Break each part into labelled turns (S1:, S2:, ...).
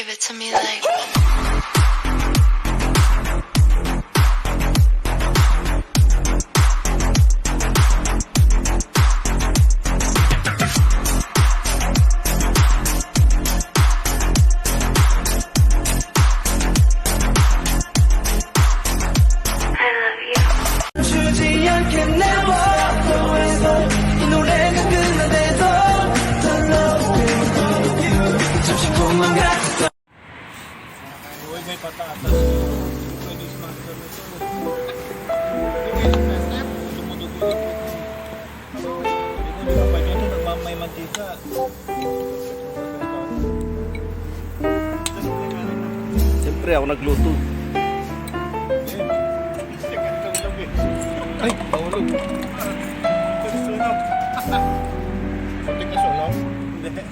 S1: Give it to me like.
S2: Ako nagluto.
S3: Ay, mahulog. Susunog. Puti ka sunog? Hindi.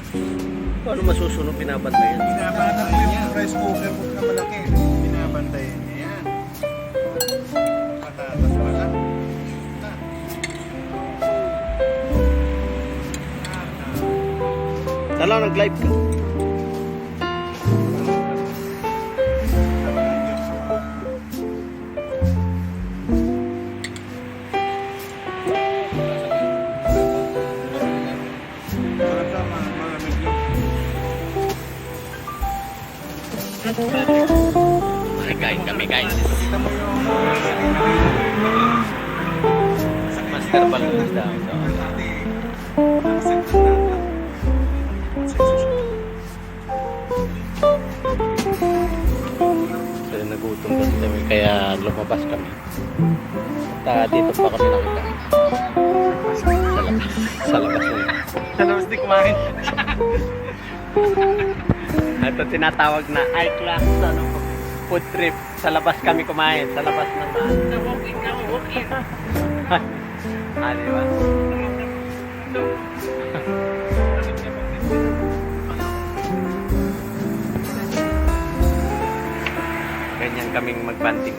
S2: Paano masusunog pinabantay yan?
S3: Binabantayan mo yung rice cooker mo na malaki. Binabantayan niya yan. Patatas wala. Ah.
S2: Lalo nag-live ka. Kain kami guys. Master Balloons daw. So nagutom kasi kami kaya lumabas kami. At ah, dito pa kami nakita. Sa labas. Sa labas.
S3: Sa labas di kumain.
S2: Ito tinatawag na I-class ano, food trip. Sa labas kami kumain. Sa labas ng Na walking, na walking. ah, di ba? Ganyan kaming magbanding.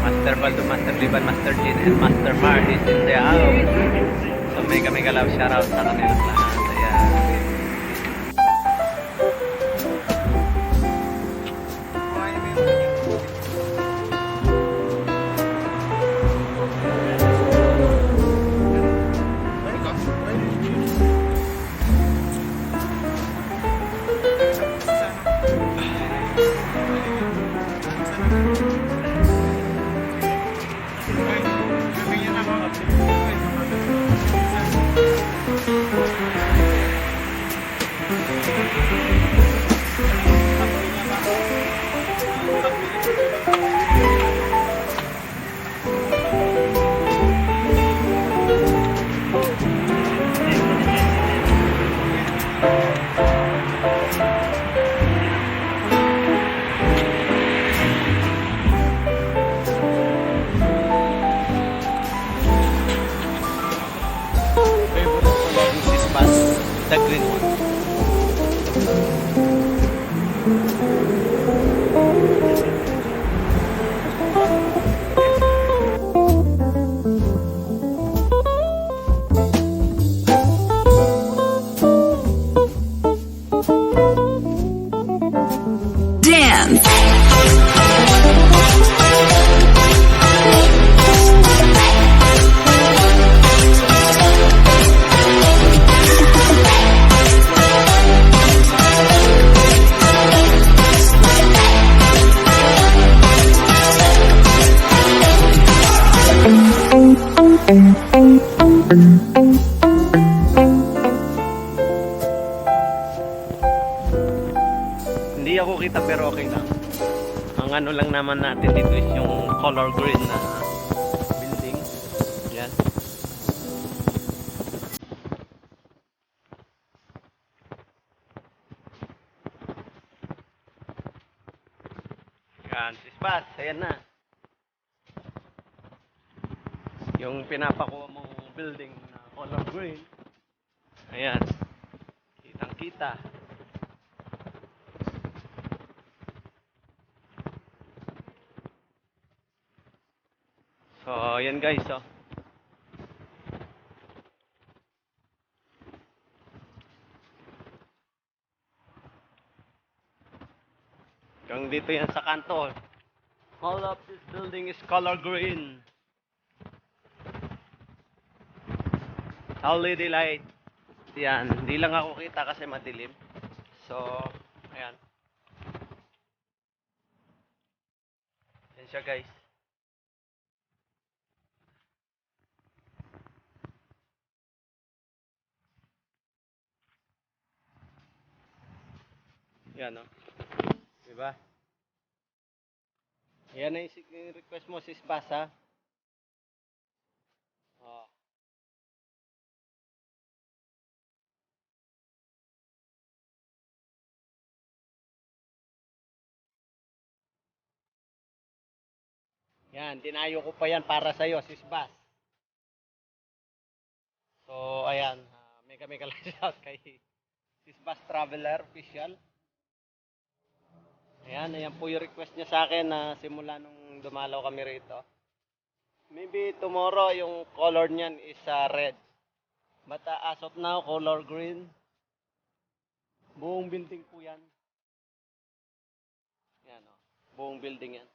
S2: Master Baldo, Master Liban, Master Jin, and Master Mar is in the house. So may kami galaw shoutout sa kanilang lahat. Ayan. Ang ano lang naman natin dito is yung color green na building. Yan. Yan, sispas, ayan na. Yung pinapakuha mong building na color green. Ayan. Kitang kita. Oh, so, ayan guys, oh. Hanggang dito yan sa kanto. Oh. All of this building is color green. LED light. Yan. Hindi lang ako kita kasi madilim. So, ayan. Yan siya guys. Yan o. Diba? Yan na yung request mo sis Basa. Oh. Yan, dinayo ko pa yan para sa'yo, sis Bas. So, ayan. Uh, mega mega lang shout kay sis Bas Traveler Official. Ayan, ayan po yung request niya sa akin na simula nung dumalaw kami rito. Maybe tomorrow yung color niyan is uh, red. But uh, as of now, color green. Buong building po yan. Yan o. Buong building yan.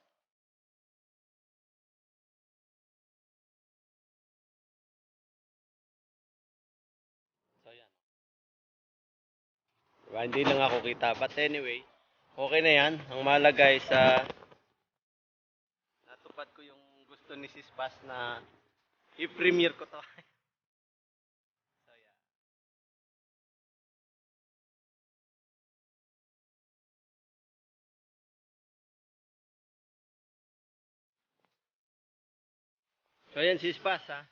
S2: So yan. Diba, hindi lang ako kita. But anyway, okay na yan. Ang mahalaga is uh, natupad ko yung gusto ni Sis Paz na i-premiere ko to. so yeah. So ayan Sis Paz ha.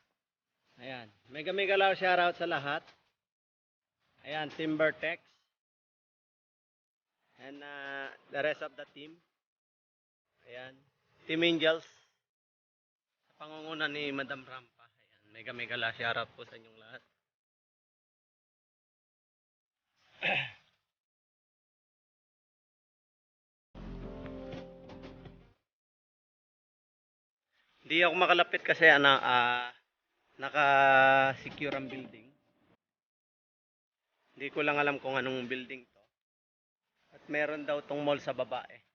S2: Ayan. Mega mega lao shoutout sa lahat. Ayan, Timbertex. And uh, the rest of the team. Ayan. Team Angels. Sa pangunguna ni Madam Rampa. Ayan. Mega mega la shoutout po sa inyong lahat. Hindi ako makalapit kasi ano, ah, naka-secure ang building. Hindi ko lang alam kung anong building to. Meron daw tong mall sa baba eh.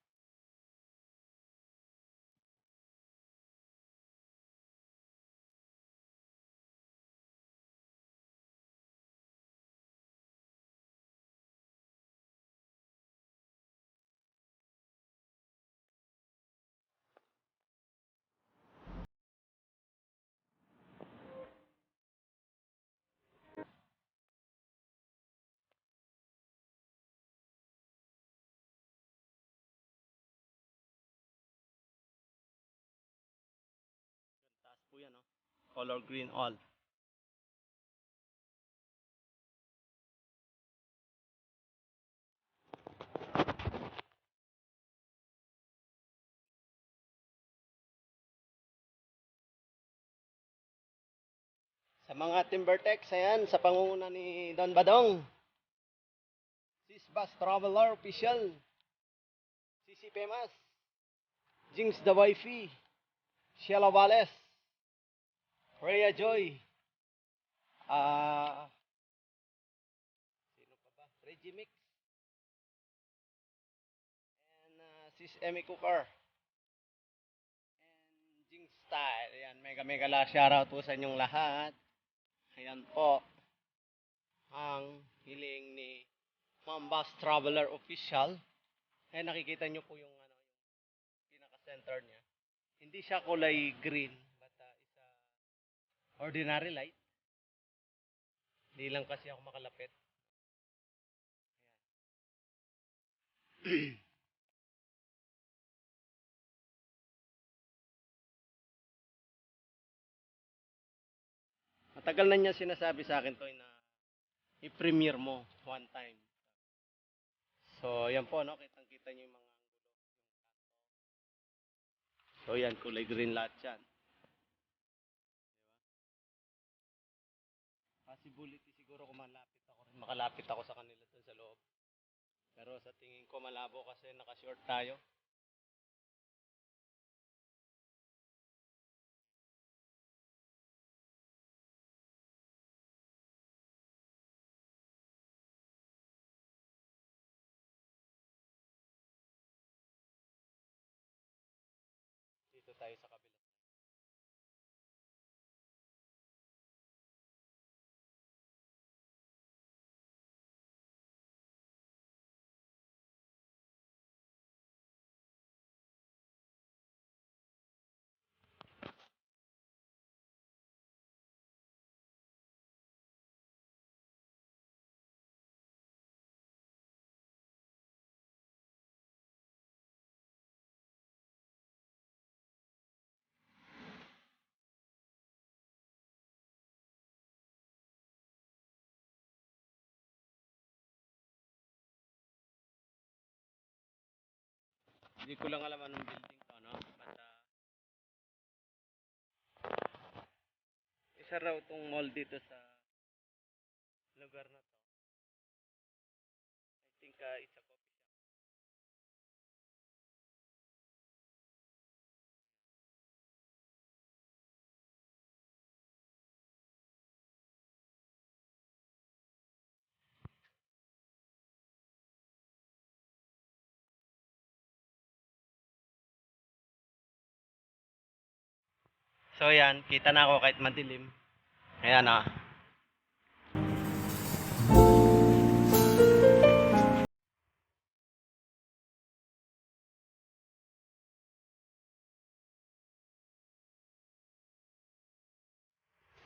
S2: Color green all. Sa mga Timbertex, ayan, sa pangunguna ni Don Badong. Sis Bus Traveler Official. Sisi Pemas. Jinx the Wifey. Sheila Wallace. Rhea Joy. Ah. sino pa ba? Reggie Mix. And uh, Sis Emmy Cooker. And Jing Style. Ayan, mega mega la shoutout po sa inyong lahat. Ayan po. Ang hiling ni Mambas Traveler Official. Ayan, nakikita nyo po yung ano, yung pinaka-center niya. Hindi siya kulay green, ordinary light. Hindi lang kasi ako makalapit. Ayan. Matagal na niya sinasabi sa akin to na i-premiere mo one time. So, yan po, no? Kitang-kita niyo yung mga. So, yan, kulay green lahat yan. makalapit ako sa kanila dun sa loob. Pero sa tingin ko malabo kasi naka-short tayo. Dito tayo sa kabila. Hindi ko lang alam anong building to, no? But, uh, isa raw tong mall dito sa lugar na to. I think uh, it's a So yan, kita na ako kahit madilim. Ayan ah.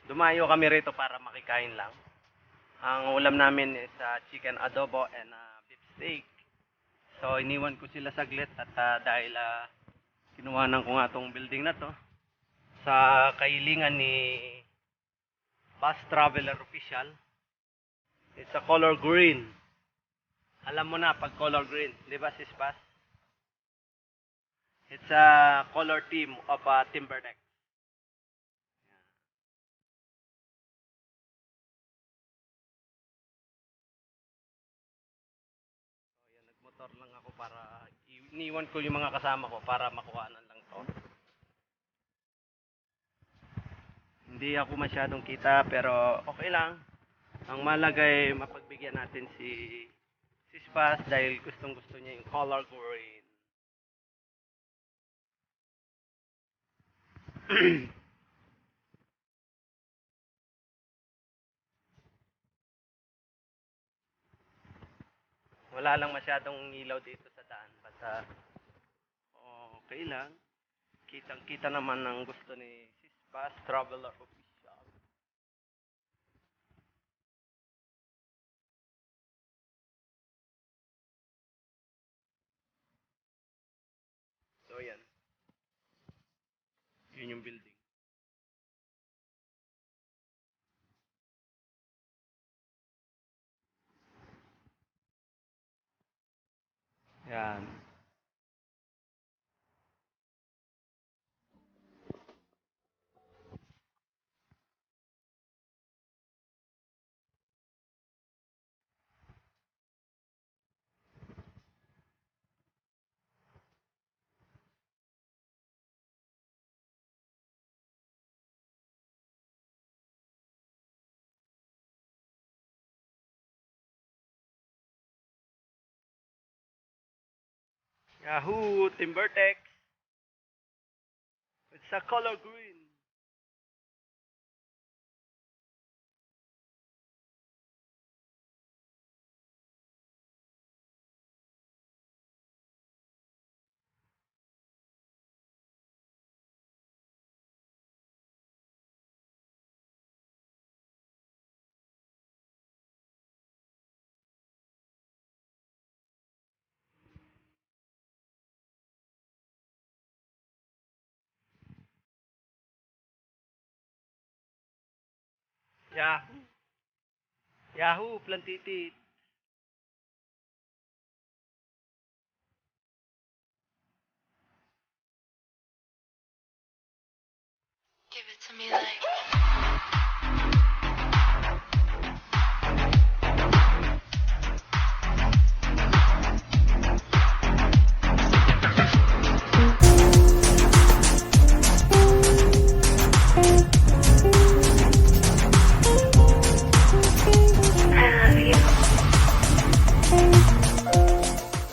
S2: Dumayo kami rito para makikain lang. Ang ulam namin is uh, chicken adobo and uh, beef steak. So iniwan ko sila saglit at uh, dahil uh, kinuhanan ko nga tong building na to sa kahilingan ni Bus Traveler Official. It's a color green. Alam mo na pag color green, di ba sis Bus? It's a color team of uh, Timberdeck. So, yan, nagmotor lang ako para iniwan ko yung mga kasama ko para makuhanan lang to. Hindi ako masyadong kita pero okay lang. Ang malagay mapagbigyan natin si si Spas dahil gustong gusto niya yung color green. Wala lang masyadong ilaw dito sa daan. Basta okay lang. Kitang-kita naman ang gusto ni Bus Traveler Official. So, yan. Yun yung building. Yan. Yahoo! Timbertex! It's a color green. Yahoo! Yahoo! Plantitit!
S1: Give it to me like